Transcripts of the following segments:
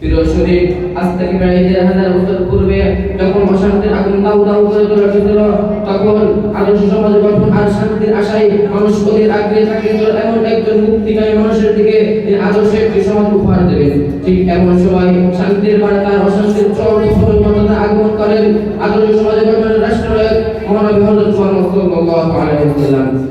ফিরোজশরী আজ থেকে প্রায় হাজার বছর পূর্বে যখন আগুন দাউ দাউ করে তখন আদর্শ গঠন আর শান্তির আশায় মানুষ অধীর আগ্রহে এমন একজন মুক্তিকামী মানুষের দিকে আদর্শ একটি সমাজ উপহার দেবেন ঠিক এমন সময় শান্তির বার্তা, অশান্তির চরম আগমন করেন আদর্শ সমাজ গঠনের রাষ্ট্রনায়ক মহানবী হযরত মুহাম্মদ সাল্লাল্লাহু আলাইহি ওয়াসাল্লাম।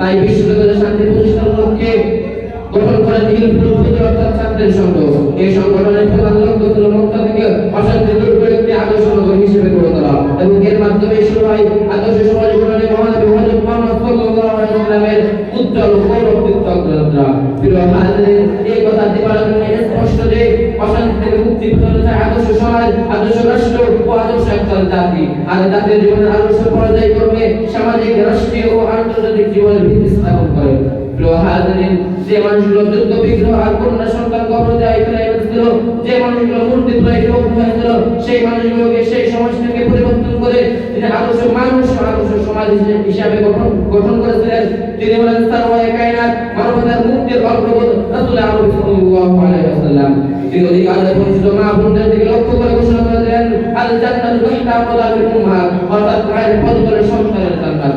তাই বিশ্ববিদ্যালয়ের শান্তি প্রতিষ্ঠার লক্ষ্যে গঠন করা দিল অর্থাৎ ছাত্রের সংঘ। এই সংগঠনের প্রধান লক্ষ্য হল থেকে অশান্তি দূর করে একটি আদর্শ নগর হিসেবে গড়ে তোলা এবং এর মাধ্যমে হয় আদর্শ সমাজ গঠনে উজ্জ্বল এই কথা জন্য স্পষ্ট যে অশান্তি সেই মানুষগুলোকে পরিবর্তন করে তিনি আদর্শ মানুষ সমাজ হিসাবে গঠন গঠন করেছিলেন। তিনি হলেন সারওয়ায়ে কায়নাত, মানবতার মুক্তির অগ্রগত রাসূল আরবি সাল্লাল্লাহু আলাইহি ওয়াসাল্লাম তিনি অধিক আলোয় পরিচিত মা বোনদের দিকে লক্ষ্য করে ঘোষণা করে দিলেন আল জান্নাতু তাহতা আওলাদিল উম্মাহাত অর্থাৎ মায়ের পদতলে সন্তানের জান্নাত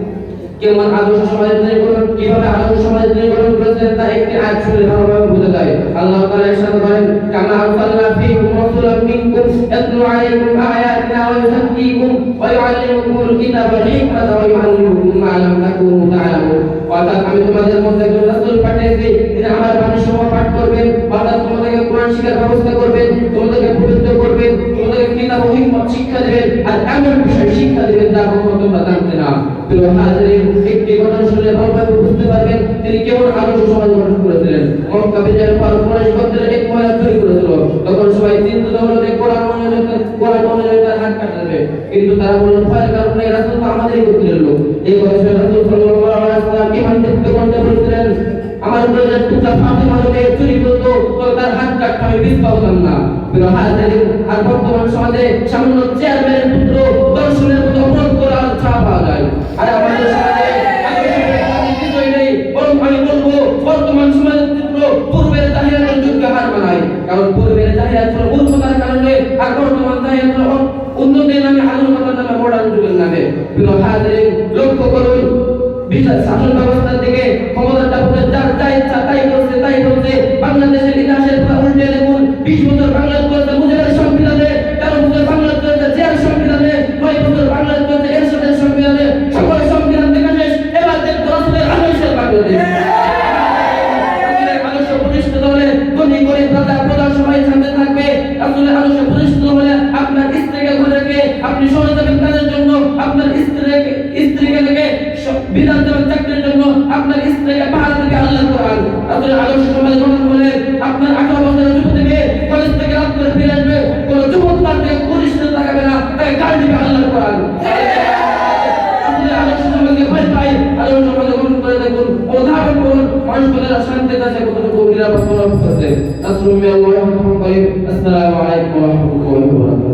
কেমন আদর্শ সমাজ নির্বাচন কীভাবে আদর্শ সমাজ নির্বাচন করেছেন তা একটি আয়াত শুনলে ভালোভাবে বোঝা যায়। আল্লাহ তাআলা ইরশাদ করেন, কামা আরসালনা ফীকুম রাসূলাম মিনকুম ইয়াতলু আলাইকুম আয়াতিনা ওয়া ইউযাক্কিকুম ওয়া ইউআল্লিমুকুমুল কিতাবা ওয়াল হিকমাতা ওয়া ইউআল্লিমুকুম মা লাম তাকুনু তা'লামুন। অর্থাৎ আমি তোমাদের মধ্যে একজন রাসূল পাঠিয়েছি তিনি আমার বাণী সমূহ পাঠ করবেন, অর্থাৎ তোমাদেরকে কোরআন শিক্ষার ব্যবস্থা করবেন, তোমাদেরকে পবিত্র করবেন, তোমাদেরকে কিতাব ও হিকমত শিক্ষা দেবেন, আর এমন বিষয় শিক্ষা দেবেন যা প্রিয় হাজিরিন একটি ঘটনা শুনলে ভালোভাবে বুঝতে পারবেন তিনি কেমন আদর্শ সমাজ গঠন করেছিলেন। মক্কা বিজয়ের পর কুরাইশ গোত্রের এক মহিলা তৈরি করেছিল। তখন সবাই চিন্তিত হলো যে কোরআন অনুযায়ী কোরআন অনুযায়ী তার হাত কাটাবে কিন্তু তারা বলল, ভয়ের কারণে রাসূল তো আমাদেরই গোত্রের লোক। এই কথা রাসূল সাল্লাল্লাহু আলাইহি ওয়াসাল্লাম ইমান দেখতে করতে বলছিলেন, আমার প্রয়োজন টুকরা ফাতেমা যদি চুরি করতো তো তার হাত কাটতে আমি বিষ পাওতাম না। আর বর্তমান সমাজে সামান্য চেয়ারম্যানের পুত্র দর্শনের আর আমাদের সমাজে আদর্শ কিছুই নেই। বরং আমি বলব, বর্তমান সমাজের চিত্র পূর্বের জাহিয়াতের যুগকে হার মানায়। কারণ পূর্বের জাহিয়াত ছিল মূর্খতার কারণে লক্ষ্য করুন, বিচার শাসন স- বিধান দেবেন চাকরির জন্য আপনার স্ত্রীকে পাহাড় থেকে আল্লাহ কোরআন রাসূলের আদর্শ সমাজ গঠন হলে আপনার আঠারো বছরের যুবতীকে কলেজ থেকে রাত করে ফিরে আসবে, কোনো যুবক তার থেকে পরিষ্কার তাকাবে না আল্লাহ গ্রহণ করে দেখুন উদাহরণ করুন আসসালামু আলাইকুম ওয়া রাহমাতুল্লাহি ওয়া বারাকাতুহু।